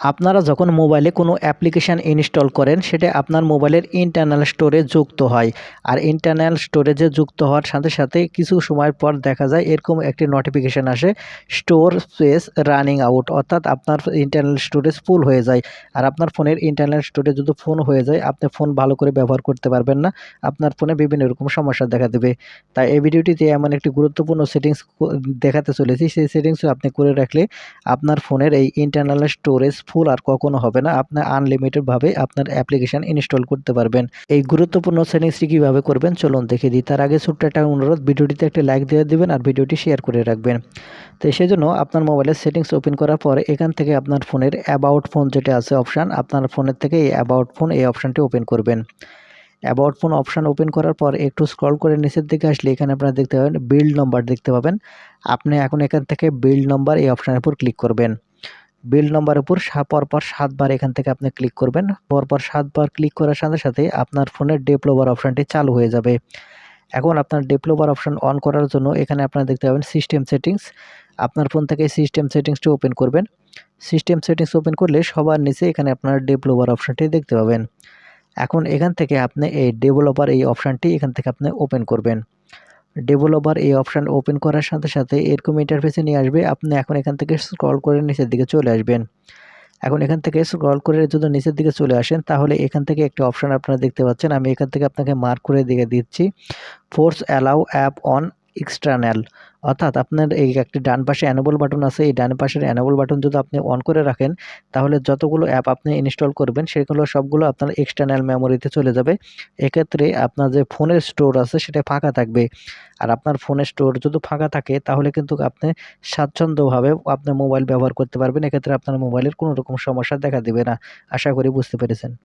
আপনারা যখন মোবাইলে কোনো অ্যাপ্লিকেশান ইনস্টল করেন, সেটা আপনার মোবাইলের ইন্টারনাল স্টোরে যুক্ত হয়। আর ইন্টারনাল স্টোরেজে যুক্ত হওয়ার সাথে সাথে কিছু সময় পর দেখা যায় এরকম একটি নোটিফিকেশান আসে স্টোর স্পেস রানিং আউট অর্থাৎ আপনার ইন্টারনাল স্টোরেজ ফুল হয়ে যায়। আর আপনার ফোনের ইন্টারনাল স্টোরেজ যদি ফোন হয়ে যায়, আপনি ফোন ভালো করে ব্যবহার করতে পারবেন না, আপনার ফোনে বিভিন্ন রকম সমস্যা দেখা দেবে। তাই এই ভিডিওটিতে এমন একটি গুরুত্বপূর্ণ সেটিংস দেখাতে চলেছি। সেই সেটিংস আপনি করে রাখলে আপনার ফোনের এই ইন্টারনাল স্টোরেজ ফুল আর কখনো হবে না। আপনি আনলিমিটেডভাবে আপনার অ্যাপ্লিকেশান ইনস্টল করতে পারবেন। এই গুরুত্বপূর্ণ সেটিংসটি কীভাবে করবেন চলুন দেখে দিই। তার আগে ছোট্ট একটা অনুরোধ, ভিডিওটিতে একটি লাইক দিয়ে দেবেন আর ভিডিওটি শেয়ার করে রাখবেন। তো সেই জন্য আপনার মোবাইলের সেটিংস ওপেন করার পর এখান থেকে আপনার ফোনের অ্যাবাউট ফোন যেটা আছে অপশান আপনার ফোনের থেকে এই অ্যাবাউট ফোন এই অপশানটি ওপেন করবেন। অ্যাবাউট ফোন অপশান ওপেন করার পর একটু স্ক্রল করে নিচের দিকে আসলে এখানে আপনারা দেখতে পাবেন বিল্ড নম্বর দেখতে পাবেন। আপনি এখন এখান থেকে বিল্ড নম্বর এই অপশানের উপর ক্লিক করবেন। বিল নম্বরের উপর পরপর সাতবার এখান থেকে আপনি ক্লিক করবেন। পরপর সাতবার ক্লিক করার সাথে সাথে আপনার ফোনের ডেভেলপার অপশানটি চালু হয়ে যাবে। এখন আপনার ডেভেলপার অপশান অন করার জন্য এখানে আপনারা দেখতে পাবেন সিস্টেম সেটিংস আপনার ফোন থেকে সিস্টেম সেটিংসটি ওপেন করবেন। সিস্টেম সেটিংস ওপেন করলে সবার নিচে এখানে আপনার ডেভেলপার অপশানটি দেখতে পাবেন। এখন এখান থেকে আপনি এই ডেভেলপার এই অপশানটি এখান থেকে আপনি ওপেন করবেন। ডেভেলপার এই অপশান ওপেন করার সাথে সাথে এরকম ইন্টারফেসে নিয়ে আসবে। আপনি এখন এখান থেকে স্ক্রল করে নিচের দিকে চলে আসবেন। এখন এখান থেকে স্ক্রল করে যদি নিচের দিকে চলে আসেন, তাহলে এখান থেকে একটি অপশান আপনারা দেখতে পাচ্ছেন। আমি এখান থেকে আপনাকে মার্ক করে দিয়ে দিচ্ছি। Force allow app on external অর্থাৎ আপনার এই একটি ডান পাশে অ্যানেবল বাটন আছে, এই ডান পাশের অ্যানেবল বাটন যদি আপনি অন করে রাখেন, তাহলে যতগুলো অ্যাপ আপনি ইনস্টল করবেন, সেগুলো সবগুলো আপনার এক্সটার্নাল মেমোরিতে চলে যাবে। এক্ষেত্রে আপনার যে ফোনের স্টোর আছে, সেটা ফাঁকা থাকবে। আর আপনার ফোনের স্টোর যদি ফাঁকা থাকে, তাহলে কিন্তু আপনি স্বাচ্ছন্দ্যভাবে আপনার মোবাইল ব্যবহার করতে পারবেন। এক্ষেত্রে আপনার মোবাইলের কোনো রকম সমস্যা দেখা দেবে না। আশা করি বুঝতে পেরেছেন।